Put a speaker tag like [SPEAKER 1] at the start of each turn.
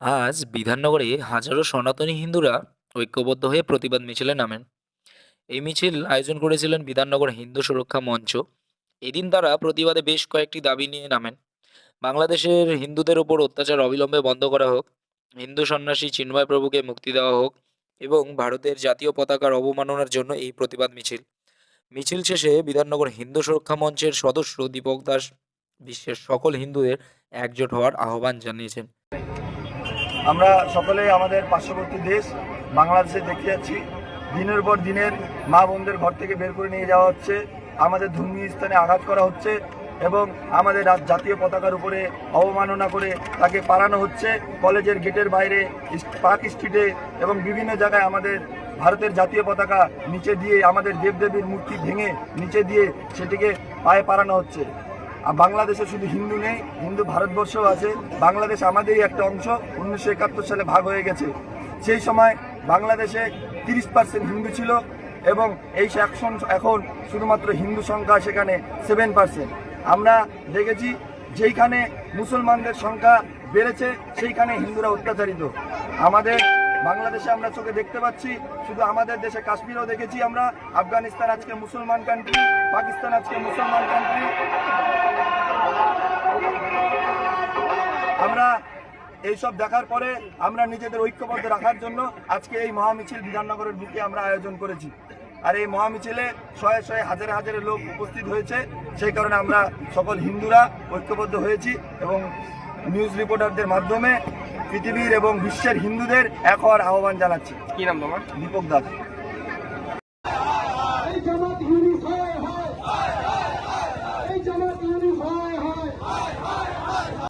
[SPEAKER 1] আজ বিধাননগরে হাজারো সনাতনী হিন্দুরা ঐক্যবদ্ধ হয়ে প্রতিবাদ মিছিলে নামেন। এই মিছিল আয়োজন করেছিলেন বিধাননগর হিন্দু সুরক্ষা মঞ্চ। এদিন তারা প্রতিবাদে বেশ কয়েকটি দাবি নিয়ে নামেন। বাংলাদেশের হিন্দুদের ওপর অত্যাচার অবিলম্বে বন্ধ করা হোক, হিন্দু সন্ন্যাসী চিন্ময় প্রভুকে মুক্তি দেওয়া হোক এবং ভারতের জাতীয় পতাকার অবমাননার জন্য এই প্রতিবাদ মিছিল। মিছিল শেষে বিধাননগর হিন্দু সুরক্ষা মঞ্চের সদস্য দীপক দাস বিশ্বের সকল হিন্দুদের একজোট হওয়ার আহ্বান জানিয়েছেন।
[SPEAKER 2] আমরা সকলে আমাদের পার্শ্ববর্তী দেশ, বাংলাদেশে দেখতে যাচ্ছি। দিনের পর দিনের মা বোনদের ঘর থেকে বের করে নিয়ে যাওয়া হচ্ছে। আমাদের ধর্মীয় স্থানে আঘাত করা হচ্ছে এবং আমাদের জাতীয় পতাকার উপরে অবমাননা করে তাকে পারানো হচ্ছে। কলেজের গেটের বাইরে পার্ক স্ট্রিটে এবং বিভিন্ন জায়গায় আমাদের ভারতের জাতীয় পতাকা নিচে দিয়ে আমাদের দেবদেবীর মূর্তি ভেঙে নিচে দিয়ে সেটিকে পায়ে পারানো হচ্ছে। বাংলাদেশে শুধু হিন্দু নেই, হিন্দু ভারতবর্ষও আছে। বাংলাদেশ আমাদেরই একটা অংশ, উনিশশো একাত্তর সালে ভাগ হয়ে গেছে। সেই সময় বাংলাদেশে তিরিশ পার্সেন্ট হিন্দু ছিল এবং এই এখন এখন শুধুমাত্র হিন্দু সংখ্যা সেখানে সেভেন পার্সেন্ট আমরা দেখেছি যেইখানে মুসলমানদের সংখ্যা বেড়েছে, সেইখানে হিন্দুরা অত্যাচারিত। আমাদের বাংলাদেশে আমরা চোখে দেখতে পাচ্ছি, শুধু আমাদের দেশে, কাশ্মীরও দেখেছি আমরা। আফগানিস্তান আজকে মুসলমান কান্ট্রি পাকিস্তান আজকে মুসলমান কান্ট্রি আমরা এইসব দেখার পরে আমরা নিজেদের ঐক্যবদ্ধ রাখার জন্য আজকে এই মহামিছিল বিধাননগরের বুকে আমরা আয়োজন করেছি। আর এই মহামিছিলে শয়ে শয়ে হাজারে হাজারে লোক উপস্থিত হয়েছে। সেই কারণে আমরা সকল হিন্দুরা ঐক্যবদ্ধ হয়েছি এবং নিউজ রিপোর্টারদের মাধ্যমে পৃথিবীর এবং বিশ্বের হিন্দুদের এক হওয়ার আহ্বান জানাচ্ছি।
[SPEAKER 3] কি নাম তোমার?
[SPEAKER 2] দীপক দাস।